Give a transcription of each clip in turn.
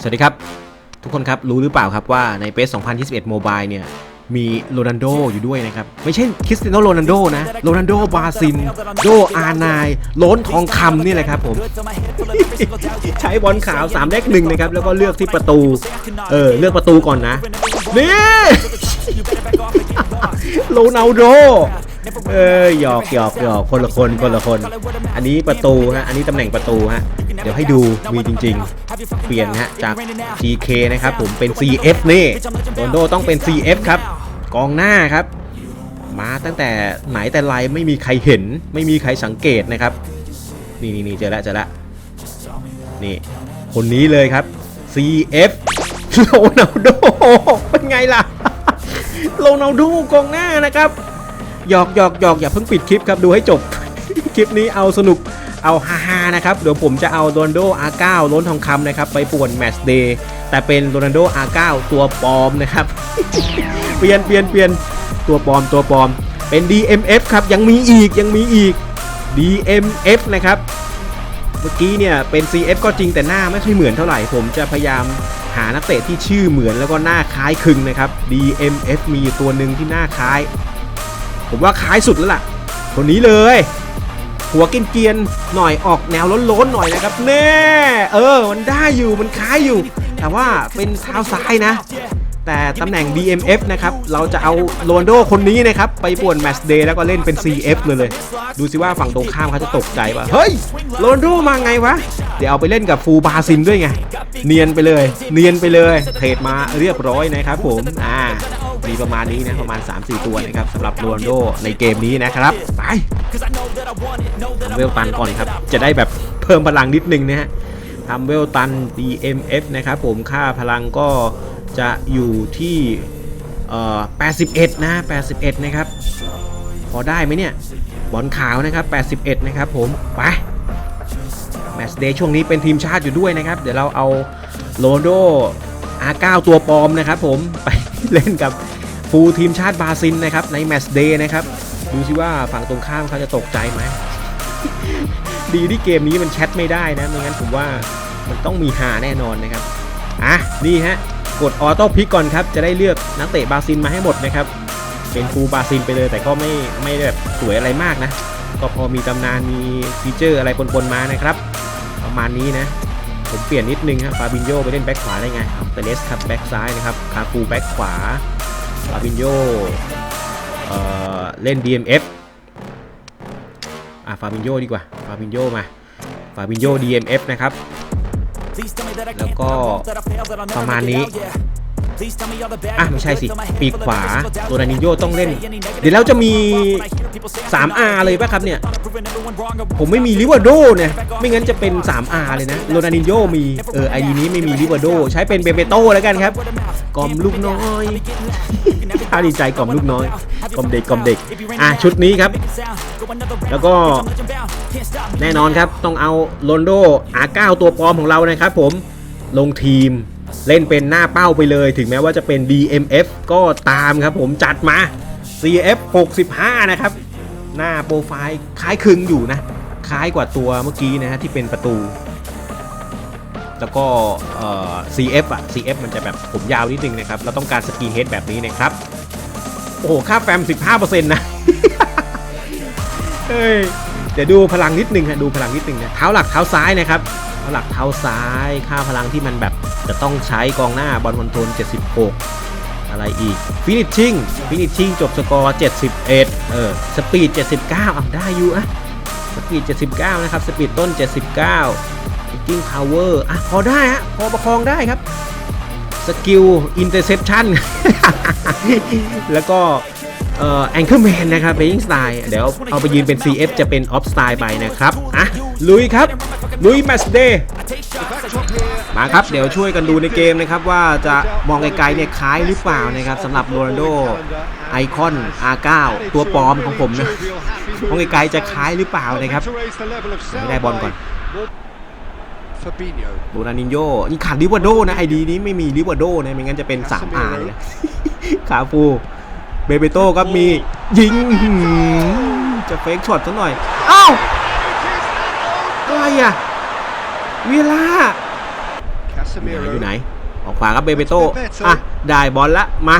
สวัสดีครับ ทุกคนครับ รู้หรือเปล่าครับว่าในเปส2021 Mobile เนี่ย มีโรนัลโดอยู่ด้วยนะครับ ไม่ใช่คริสเตียโนโรนัลโดนะ โรนัลโดบาซิน โดอาไนาย โล้นทองคำนี่แหละครับผม ใช้บอลขาว3เลขหนึ่งนะครับ แล้วก็เลือกที่ประตู เออ เลือกประตูก่อนนะ นี่ โรนัลโดเออหยอกหยอกหยอกคนละคนคนละคน อันนี้ประตูฮะ อันนี้ตำแหน่งประตูฮะ เดี๋ยวให้ดูมีจริง ๆ เปลี่ยนฮะจาก GK นะครับผมเป็น CF นี่โรนโดต้องเป็น CF ครับ กองหน้าครับ มาตั้งแต่ไหนแต่ไรไม่มีใครเห็น ไม่มีใครสังเกตนะครับ นี่นี่นเจอแล้วเจอแล้วนี่ คนนี้เลยครับ CF โรนัลโดเป็นไงล่ะโรนัลโดกองหน้านะครับหยอกหยอกหยอกอย่าเพิ่งปิดคลิปครับดูให้จบ คลิปนี้เอาสนุก เอาฮาฮาๆนะครับ เดี๋ยวผมจะเอาโรนัลโด R9 ล้นทองคำนะครับ ไปป่วนแมตช์เดย์แต่เป็นโรนัลโด R9 ตัวปลอมนะครับ เปลี่ยนเปลี่ยนเปลี่ยนตัวปลอมตัวปลอม เป็น DMF ครับ ยังมีอีกยังมีอีก DMF นะครับ เมื่อกี้เนี่ยเป็น CF ก็จริงแต่หน้าไม่ค่อยเหมือนเท่าไหร่ ผมจะพยายามหานักเตะที่ชื่อเหมือนแล้วก็หน้าคล้ายคลึงนะครับ DMF มีอยู่ตัวหนึ่งที่หน้าคล้าย ผมว่าคล้ายสุดแล้วล่ะคนนี้เลย หัวกินเกียนๆหน่อยออกแนวล้นๆหน่อยนะครับแน่เออ มันได้อยู่มันคล้ายอยู่ แต่ว่าเป็นเท้าซ้ายนะ แต่ตำแหน่ง DMF นะครับ เราจะเอาโรนโดคนนี้นะครับ ไปป่วนแมชเดย์แล้วก็เล่นเป็น CF เลยเลย ดูสิว่าฝั่งตรงข้ามเขาจะตกใจป่ะ เฮ้ยโรนโดมาไงวะ เดี๋ยวเอาไปเล่นกับฟูบาซินด้วยไง เนียนไปเลย เนียนไปเลยเทรดมาเรียบร้อยนะครับผมอ่า มีประมาณนี้นะประมาณ 3-4 ตัวนะครับสำหรับโรนโดในเกมนี้นะครับ ไปทำเวลตันก่อนครับ จะได้แบบเพิ่มพลังนิดนึงนะฮะทำเวลตัน DMF นะครับผมค่าพลังก็จะอยู่ที่81 นะ 81 นะครับ พอได้ไหมเนี่ย บอลขาวนะครับ 81 นะครับผม ไป แมตช์เดย์ช่วงนี้เป็นทีมชาติอยู่ด้วยนะครับ เดี๋ยวเราเอาโรนโด R9 ตัวปลอมนะครับผม ไปเล่นกับ ฟูลทีมชาติบราซิลนะครับในแมตช์เดย์นะครับดูสิว่าฝั่งตรงข้ามเขาจะตกใจไหมดีที่เกมนี้มันแชทไม่ได้นะไม่งั้นผมว่ามันต้องมีหาแน่นอนนะครับอะนี่ฮะกดออโต้พิกก่อนครับจะได้เลือกนักเตะบราซิลมาให้หมดนะครับเป็นฟูลบราซิลไปเลยแต่ก็ไม่ไม่ได้แบบสวยอะไรมากนะก็พอมีตำนานมีฟีเจอร์อะไรปนๆมานะครับ ประมาณนี้นะผมเปลี่ยนนิดนึงครับฟาบินโยไปเล่นแบ็คขวาได้ไงเอาเปเรสครับแบ็คซ้ายนะครับคาฟูแบ็คขวา ฟาบินโยเอ่อเล่น DMF อะฟาบินโยดีกว่าฟาบินโยมาฟาบินโย DMF นะครับ แล้วก็ประมาณนี้ อะไม่ใช่สิ ปีกขวาโรนัลดินโยต้องเล่น เดี๋ยวเราจะมี 3R เลยป่ะครับเนี่ย ผมไม่มีลิวาโดเนี่ยไม่งั้นจะเป็น 3R เลยนะโรนัลดินโยมี เออไอดีนี้ไม่มีลิวาโด ใช้เป็นเบเบโต้แล้วกันครับกล่อมลูกน้อยถ้าดีใจกล่อมลูกน้อยกล่อมเด็กกล่อมเด็ก อะชุดนี้ครับ แล้วก็แน่นอนครับต้องเอาโรนโด R9 ตัวปลอมของเรานะครับผมลงทีม เล่นเป็นหน้าเป้าไปเลย ถึงแม้ว่าจะเป็น DMF ก็ตามครับผมจัดมา CF 65 นะครับ หน้าโปรไฟล์คล้ายคลึงอยู่นะ คล้ายกว่าตัวเมื่อกี้นะฮะที่เป็นประตู แล้วก็เอ่อ CF อะ CF มันจะแบบผมยาวนิดนึงนะครับ เราต้องการสกีเฮดแบบนี้นะครับ โอ้โห ค่าแฟม 15%นะเฮ้ยเดี๋ยวดูพลังนิดนึงฮะดูพลังนิดนึงนะเท้าหลักเท้าซ้ายนะครับเท้าหลักเท้าซ้ายค่าพลังที่มันแบบ จะต้องใช้กองหน้าบอลคอนโทรล76 อะไรอีกฟินิชชิ่งฟินิชชิ่งจบสกอร์ 71 เออสปีด 79อะได้อยู่อะสปีด 79 นะครับ สปีดต้น 79คิกกิ้งพาวเวอร์อะพอได้ฮะพอประคองได้ครับสกิลอินเตอร์เซปชันแล้วก็เอ่อแองเกิลแมนนะครับเ a ยิงสไตล์เดี๋ยวเอาไปยืนเป็น CF จะเป็นออฟสไตล์ไปนะครับ อะ ลุยครับ ลุยแมตช์เดย์มาครับ เดี๋ยวช่วยกันดูในเกมนะครับ ว่าจะมองไกลๆเนี่ยคล้ายหรือเปล่านะครับสำหรับโรนัลโดไอคอน R9 ตัวปลอมของผมนะมองไกลๆจะคล้ายหรือเปล่านะครับไม่ได้บอลก่อน Fabinho. โรนัลดินโยนี่ขาดลิวาโดนะไอดีนี้ไม่มีลิวาโดนะไม่งั้นจะเป็น 3R เลยนะคาฟูเบเบโต้ก็มียิงอื้อหือจะเฟกช็อตซะหน่อยเอ้าอะไร อะเวลาอยู่ไหน ออกขวาครับเบเบโตอะ ได้บอลละ มา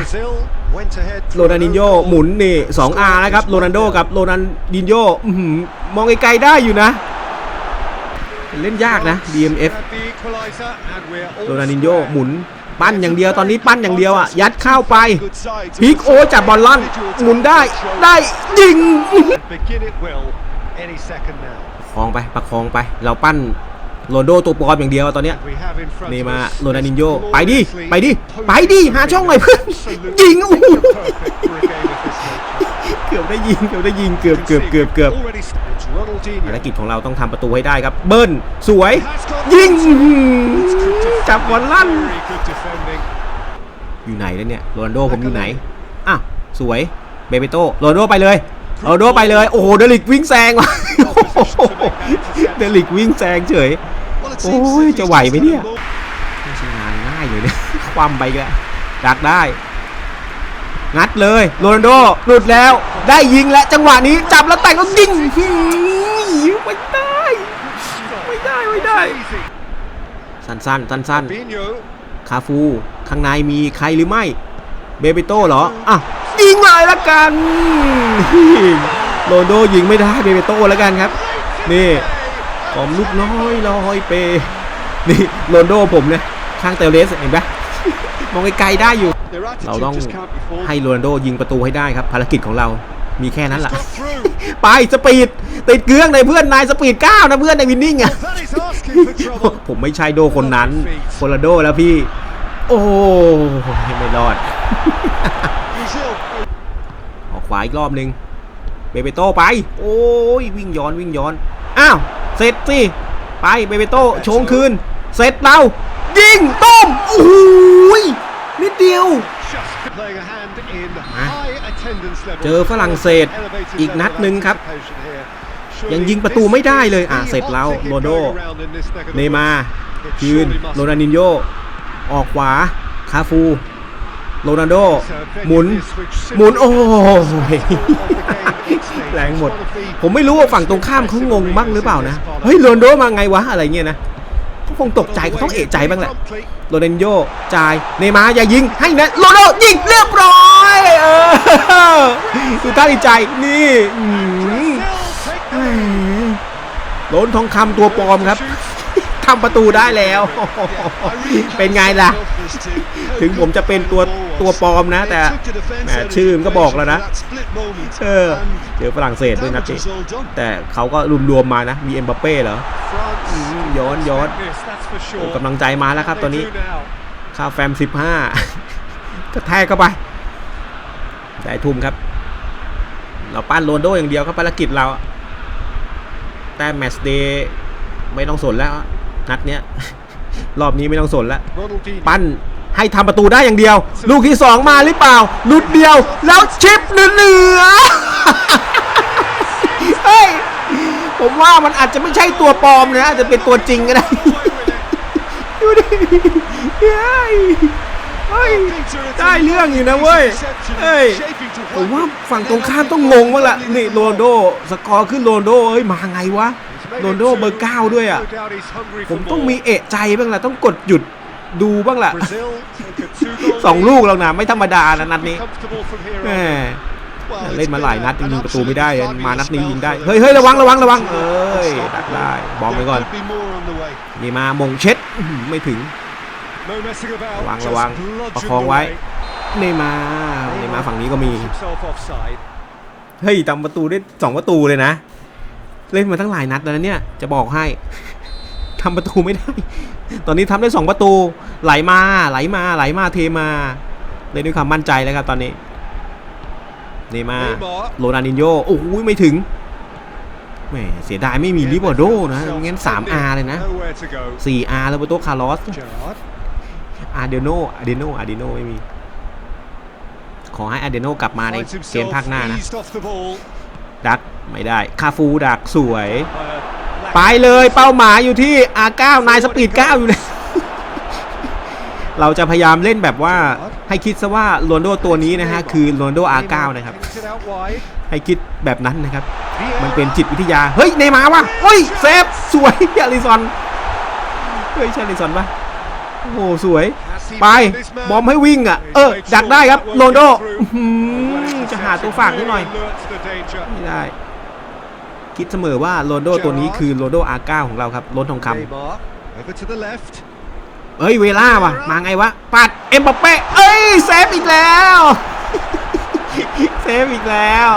โรนัลดินโยหมุนนี่ 2R นะครับ โรนัลโดกับโรนัลดินโยอื้อหือมองไกลๆได้อยู่นะ เล่นยากนะ DMF โรนัลดินโยหมุนปั้นอย่างเดียวตอนนี้ปั้นอย่างเดียวอะยัดเข้าไปพลิกโอจับบอลลั่นหมุนได้ได้ยิง อื้อหือ Begin it will any second now. ประคองไปประคองไป เราปั้นโรนโดตัวปลอมอย่างเดียวตอนเนี้ยนี่มาโรนัลดินโยไปดิไปดิไปดิหาช่องหน่อยเพื่อนยิงอู้หู perfect for a game of this nature. เกือบได้ยิงเกือบได้ยิงเกือบเกือบเกือบเกือบภารกิจของเราต้องทำประตูให้ได้ครับ เบิ้ลสวย ยิงจับบอลลั่น อยู่ไหนแล้วเนี่ยโรนโดผมอยู่ไหนอะสวยเบเบโตโรนโดไปเลย โรนัลโดไปเลย โอ้โหเดลิกวิ่งแซงว่ะเดลิกวิ่งแซงเฉย Well, it โอ้ seems ย City's จะไหวไหม just เนี่ย had a more ไม่ใช่งานง่ายเลยเนี่ยความไปอีกแล้วดักได้ งัดเลยโรนัลโดหลุดแล้ว ได้ยิงและจังหวะนี้จับแล้วแต่งแล้วยิงหือไม่ได้ ไม่ได้ไม่ได้ easy. สั้นๆสั้น Fabinho. ๆคาฟู ข้างในมีใครหรือไม่ เบเบโต้เหรอ อะ ยิงเลยละกันโรนลโดยิงไม่ได้เบเบโต้แล้วกันครับ นี่กอมลูกน้อยลอยเป นี่โรนลโดผมเนี่ยข้างเตลเลสเห็นปะมองไกลๆได้อยู่ Their attitude เราต้อง just can't be faulted. ให้โรนัลโดยิงประตูให้ได้ครับ ภารกิจของเรามีแค่นั้นแหละ Got through. ไปสปีดติดเกลื้องในเพื่อนนายสปีดเก้านะเพื่อนในวินนิ่งอะ That is asking for trouble. ผมไม่ใช่โดคนนั้นโคลาโดแล้วพี่ โอ้ไม่รอด Brazil. ออกขวาอีกรอบหนึ่งเบเบโต้ไป โอ้ยวิ่งย้อนวิ่งย้อน อ้าว เสร็จสิ ไปเบเบโตโชงคืน เสร็จเรา ยิงต้มโอ้ยนิดเดียว เจอฝรั่งเศสอีกนัดหนึ่งครับ ยังยิงประตูไม่ได้เลย อะ เสร็จแล้วโรโด เนมาร์คืน โรนัลดินโย ออกขวา คาฟู โรนัลโดหมุนหมุนโอ้ยแรงหมด ผมไม่รู้ว่าฝั่งตรงข้ามเขางงบ้างหรือเปล่านะ เฮ้ยโรนลโดมาไงวะอะไรเงี้ยนะเขาคงตกใจเขาต้องเอะใจบ้างแหละโรนัลโยจ่ายเนมาร์อย่ายิงให้นะโรนัลโดยิงเรียบร้อยเออดูท่าดีใจนี่โดนทองคำตัวปลอมครับ ทำประตูได้แล้ว เป็นไงล่ะ ถึงผมจะเป็นตัวตัวปลอมนะ แต่แหมชื่อมันก็บอกแล้วนะ เออเจอฝรั่งเศสด้วยนัดนี้แต่เขาก็รวมๆมานะ มีเอ็มบัปเป้เหรอย้อนย้อนกำลังใจมาแล้วครับตอนนี้ค่าแฟม 15 ก็แทกเข้าไปได้ทุ่มครับ เราปั้นโรนโดอย่างเดียวครับภารกิจเรา แต่แมตช์เดย์ไม่ต้องสนแล้ว นัดเนี้ย รอบนี้ไม่ต้องสนแล้วปั้นให้ทำประตูได้อย่างเดียว ลูกที่สองมาหรือเปล่าหลุดเดียว แล้วชิปเหนือๆเฮ้ยผมว่ามันอาจจะไม่ใช่ตัวปลอมนะอาจจะเป็นตัวจริงก็ได้ดูดิเฮ้ยเฮ้ยได้เรื่องอยู่นะเว้ยเฮ้ยผมว่าฝั่งตรงข้ามต้องงงบ้างละนี่โรนลโด สกอร์ขึ้นโรนลโดเอ้ยมาไงวะ โรนลโดเบอร์เก้าด้วยอะ ผมต้องมีเอะใจบ้างละต้องกดหยุดดูบ้างละสองลูกแล้วนะไม่ธรรมดานะนัดนี้แหมเล่นมาหลายนัดยังยิงประตูไม่ได้เลยมานัดนี้ยิงได้ เฮ้ยเฮ้ยระวังระวังระวัง เอ้ยดักได้บอมไปก่อน นี่มามงเช็ดอื้อหือไม่ถึง ระวังระวังประคองไว้เนย์มาร์เนย์มาร์ฝั่งนี้ก็มี เฮ้ยทำประตูได้สองประตูเลยนะ เล่นมาตั้งหลายนัดแล้วนะเนี่ยจะบอกให้ทำประตูไม่ได้ ตอนนี้ทำได้สองประตู ไหลมาไหลมาไหลมาเทมาเล่นด้วยความมั่นใจแล้วครับตอนนี้เนย์มาร์โรนัลดินโยโอ้โหไม่ถึงแหมเสียดายไม่มีลิบอร์โดนะงั้น 3R เลยนะ 4R แล้วโบโตคาร์ลอสอาร์เดโนอาร์เดโนอาร์เดโนไม่มี ขอให้อาร์เดโนกลับมาในเกมภาคหน้านะ ดักไม่ได้ คาฟูดักสวย ไปเลยเป้าหมายอยู่ที่ R9 นายสปีด 9 อยู่เลย เราจะพยายามเล่นแบบว่าให้คิดซะว่าโรนลโดตัวนี้นะฮะ คือโรนลโด R9 นะครับ ให้คิดแบบนั้นนะครับ มันเป็นจิตวิทยา เฮ้ยเนย์มาร์ว่ะเฮ้ยเซฟสวยอลิซอน เฮ้ยใช่อลิซอนปะโอ้โหสวย Has he ไป found this man? บอมให้วิ่งอะ เออ ดักได้ครับโรนลโดอื้อหือ จะหาตัวฝากนิดหน่อย Alerts the danger. ไม่ได้ คิดเสมอว่าโรนลโดตัวนี้คือโรนลโด R9 ของเราครับล้นทองค Neymar over to the left. ำเอ้ยเวล่าว่ะ มาไงวะ ปัดเอ็มบัปเป้เอ้ยเซฟอีกแล้วเซฟอีกแล้ว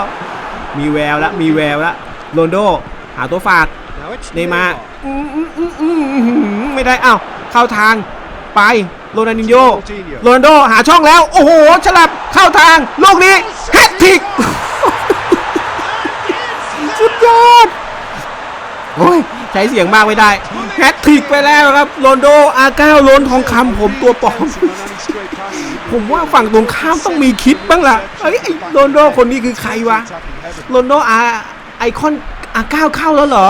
มีแววแล้วมีแววแล้วโรนลโดหาตัวฝาก Now it's เนย์มาร์อืมอืมอืมอืมอืมไม่ได้อ้าวเข้าทาง ไปโรนัลดินโยโรนัลโดหาช่องแล้ว โอ้โห ฉลับเข้าทางลูกนี้แฮตทริกสุดยอดโอ้ยใช้เสียงมากไม่ได้แฮตทริกไปแล้วครับโรนลโดอาก้าล้นทองคำผมตัวปลอม ผมว่าฝั่งตรงข้ามต้องมีคิดบ้างล่ะเอ้ยไอ้โรนลโดคนนี้คือใครวะโรนลโดอาไอคอน อาก้าเข้าแล้วเหรอ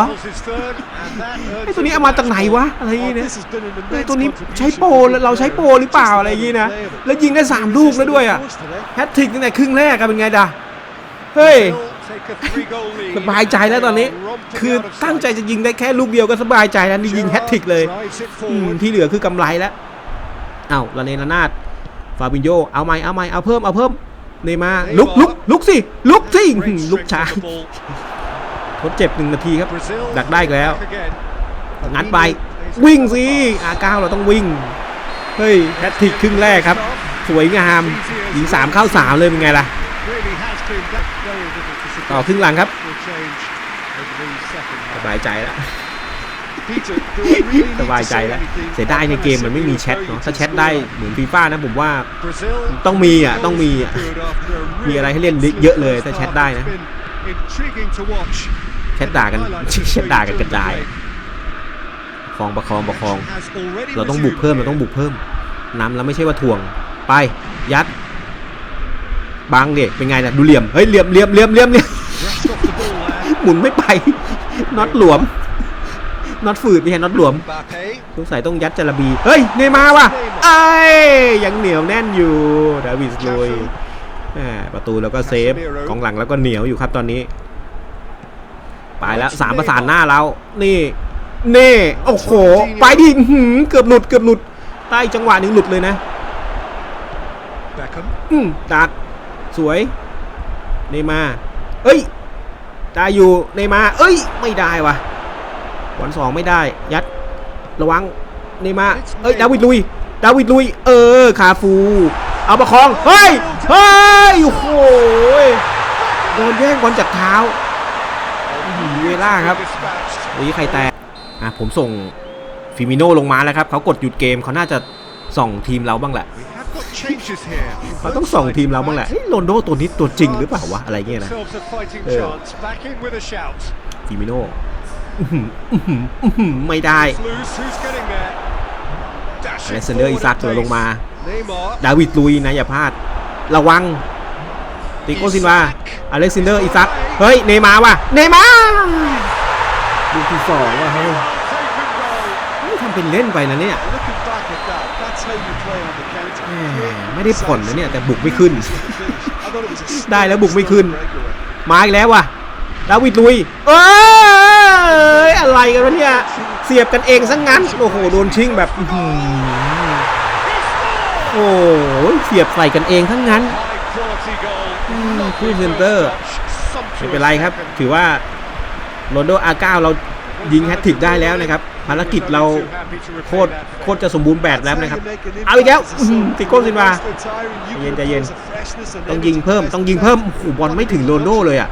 ไอ้ตัวนี้เอามาจากไหนวะอะไรอย่างงี้เนี่ยไอ้ตัวนี้ใช้โป้เราใช้โปรหรือเปล่าอะไรอย่างงี้นะแล้วยิงได้สามลูกแล้วด้วยอะแฮตทริกตั้งแต่ครึ่งแรกอะเป็นไงด่ะเฮ้ยสบายใจแล้วตอนนี้ คือตั้งใจจะยิงได้แค่ลูกเดียวก็สบายใจแล้วนี่ยิงแฮตทริกเลยที่เหลือคือกำไรแล้วเอ้าละเนระนาดฟาบินโยเอาไหมเอาไหมเอาเพิ่มเอาเพิ่มเนมาลุกลุกลุกสิลุกสิลุกช้า ทดเจ็บหนึ่งนาทีครับ ดักได้อีกแล้ว งัดไป วิ่งสิอาก้าเราต้องวิ่ง เฮ้ยแฮตทริกครึ่งแรกครับ สวยงามยิงสามเข้าสามเลยเป็นไงล่ะ ต่อครึ่งหลังครับสบายใจแล้วสบายใจแล้วเสียดายในเกมมันไม่มีแชทเนาะถ้าแชทได้เหมือนฟีฟ่านะผมว่าต้องมีอะต้องมีอะมีอะไรให้เล่นเยอะเลยถ้าแชทได้นะ แชทด่ากันแชทด่ากันกระจายคองประคองประคอง เราต้องบุกเพิ่มเราต้องบุกเพิ่มนำแล้วไม่ใช่ว่าถ่วงไปยัดบังเด็เป็นไงนะดูเหลี่ยมเฮ้ยเหลี่ยมเหลี่ยมเหลี่ยมเหลี่ยมเหลี่ยมหมุนไม่ไปน็อตหลวมน็อตฝืดไม่ใช่น็อตหลวมสงสัยต้องยัดจาระบีเฮ้ยเนยมาว่ะไอ้ยังเหนียวแน่นอยู่ดาวิสลุยประตูแล้วก็เซฟกองหลังแล้วก็เหนียวอยู่ครับตอนนี้ ไปแล้วสามประสานหน้าเรา นี่เน่โอ้โหไปดิอื้อหือเกือบหลุดเกือบหลุดใต้จังหวะหนึ่งหลุดเลยนะอืมดักสวยเนย์มาร์เอ้ยได้อยู่เนย์มาร์เอ้ย ไม่ได้วะบอลสองไม่ได้ ยัดระวังเนย์มาร์เอ้ยดาวิดลุยดาวิดลุย เออคาฟู เอาประคอง เฮ้ย เฮ้ย โอ้โหโดนแย่งบอลจากเท้าอื้อหือ เวล่าครับนี่ใครแตกอะผมส่งฟิมิโนลงมาแล้วครับเขากดหยุดเกมเขาน่าจะส่องทีมเราบ้างแหละเขาต้องส่องทีมเราบ้างแหละโรนโดตัวนี้ตัวจริงหรือเปล่าวะอะไรเงี้ยนะฟิมิโนไม่ได้อเล็กซานเดอร์อิซักตัวลงมา ดาวิดลุยนะอย่าพลาด ระวัง ติโกซินวาอเล็กซานเดอร์อิซักเฮ้ย เนมาว่ะ เนมาร์ลูกที่สองว่ะเฮ้ยทำเป็นเล่นไปนะเนี่ยไม่ได้ผ่อนนะเนี่ย แต่บุกไม่ขึ้น ได้แล้วบุกไม่ขึ้น มาอีกแล้วว่ะดาวิดลุย เอ้ย อะไรกันวะเนี่ย เสียบกันเองซะงั้น โอ้โห โดนชิงแบบอื้อหือโอ้ยเสียบใส่กันเองทั้งนั้น คู่เซนเตอร์ไม่เป็นไรครับ ถือว่าโรนลโดอาก้าเรายิงแฮตทริกได้แล้วนะครับ ภารกิจเราโคตรโคตรจะสมบูรณ์แบบแล้วนะครับ เอาอีกแล้วอื้อหือติโก้ซินวาใจเย็นใจเย็น ต้องยิงเพิ่ม ต้องยิงเพิ่มโอ้โหบอลไม่ถึงโรนลโดเลยอะ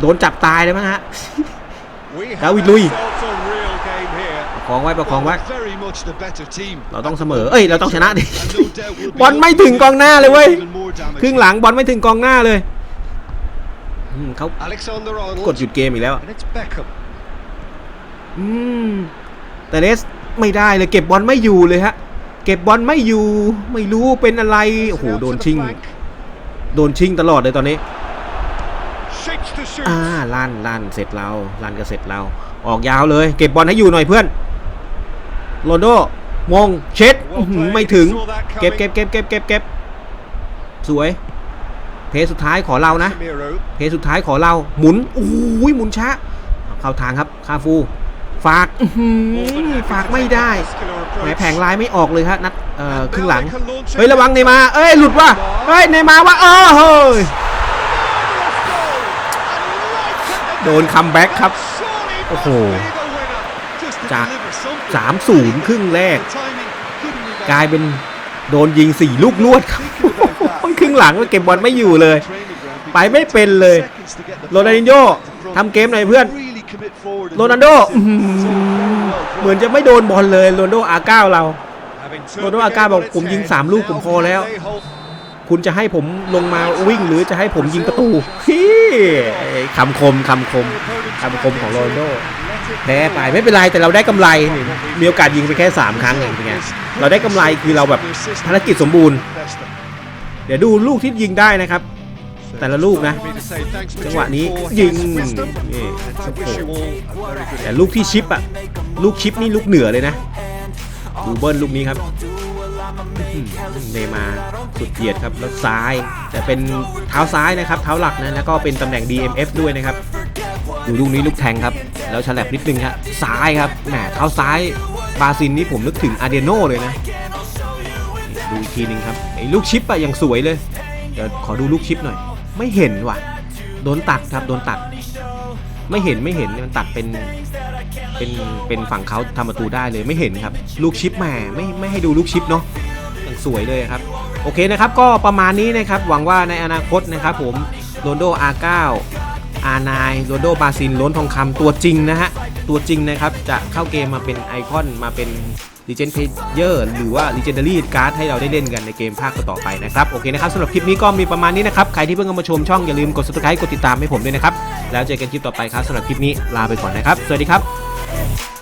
โดนจับตายเลยมั้งฮะดาวิดลุย ประคองไว้ประคองไว้เราต้องเสมอ เอ้ยเราต้องชนะดิ บอลไม่ถึงกองหน้าเลยเว้ย ครึ่งหลังบอลไม่ถึงกองหน้าเลยอืมเขากดหยุดเกมอีกแล้วอืมแต่เลสไม่ได้เลยเก็บบอลไม่อยู่เลยฮะ เก็บบอลไม่อยู่ ไม่รู้เป็นอะไร โอ้โหโดนชิง โดนชิงตลอดเลยตอนนี้อ่าลั่นลั่นเสร็จเราลั่นก็เสร็จเรา ออกยาวเลย เก็บบอลให้อยู่หน่อยเพื่อน โรนลโดมงเช็ดอื้อหือไม่ถึง เก็บเก็บเก็บเก็บเก็บเก็บสวย เพจสุดท้ายขอเรานะ เพจสุดท้ายขอเรา หมุนโอ้ยหมุนช้าเข้าทางครับคาฟู ฝากอื้อหือฝากไม่ได้แหมแผงลายไม่ออกเลยฮะนัดเอ่อครึ่งหลัง เฮ้ยระวังเนย์มาร์เอ้ยหลุดว่ะเฮ้ยเนย์มาร์ว่ะเออเฮ้ยโดนคัมแบ็กครับ โอ้โห จาก 3-0 ครึ่งแรก กลายเป็นโดนยิง 4 ลูกลวดครับครึ่งหลังเก็บบอลไม่อยู่เลย ไปไม่เป็นเลยโรนัลดินโญ่ทำเกมหน่อยเพื่อนโรนัลโดอื้อหือเหมือนจะไม่โดนบอลเลยโรนัลโดอาก้าเราโรนัลโดอาก้าบอกผมยิงสามลูกผมพอแล้ว คุณจะให้ผมลงมาวิ่งหรือจะให้ผมยิงประตูฮี่คำคมคำคมคำคมของโรนัลโด แพ้ไปไม่เป็นไรแต่เราได้กำไรมีโอกาสยิงไปแค่ 3 ครั้งเองเป็นไงเราได้กำไรคือเราแบบภารกิจสมบูรณ์ เดี๋ยวดูลูกที่ยิงได้นะครับ แต่ละลูกนะจังหวะนี้ยิงนี่โอ้โหแต่ลูกที่ชิปอะลูกชิปนี่ลูกเหนือเลยนะดูเบิ้ลลูกนี้ครับเนมาสุดเหยียดครับแล้วซ้าย แต่เป็นเท้าซ้ายนะครับ เท้าหลักนะแล้วก็เป็นตำแหน่ง DMF ด้วยนะครับ ดูลูกนี้ลูกแทงครับ แล้วฉลับนิดนึงครับซ้ายครับแหมเท้าซ้ายบาซินนี่ผมนึกถึงอาเดโนเลยนะดูอีกทีนึงครับไอ้ลูกชิปอะยังสวยเลยเดี๋ยวขอดูลูกชิปหน่อย ไม่เห็นว่ะโดนตัดครับโดนตัด ไม่เห็นไม่เห็นมันตัดเป็นเป็นเป็นฝั่งเขาทำประตูได้เลยไม่เห็นครับ ลูกชิปแหมไม่ไม่ให้ดูลูกชิปเนาะยังสวยเลยครับ โอเคนะครับก็ประมาณนี้นะครับหวังว่าในอนาคตนะครับผมโรนโด R9 R9 โรนโดบาซินล้นทองคำตัวจริงนะฮะ ตัวจริงนะครับ จะเข้าเกมมาเป็นไอคอนมาเป็นลีเจนเพเยอร์หรือว่า Legendary Card ให้เราได้เล่นกันในเกมภาคต่อไปนะครับ โอเคนะครับสำหรับคลิปนี้ก็มีประมาณนี้นะครับ ใครที่เพิ่งเข้ามาชมช่องอย่าลืมกด subscribe กดติดตามให้ผมด้วยนะครับ แล้วเจอกันคลิปต่อไปครับสำหรับคลิปนี้ลาไปก่อนนะครับ สวัสดีครับ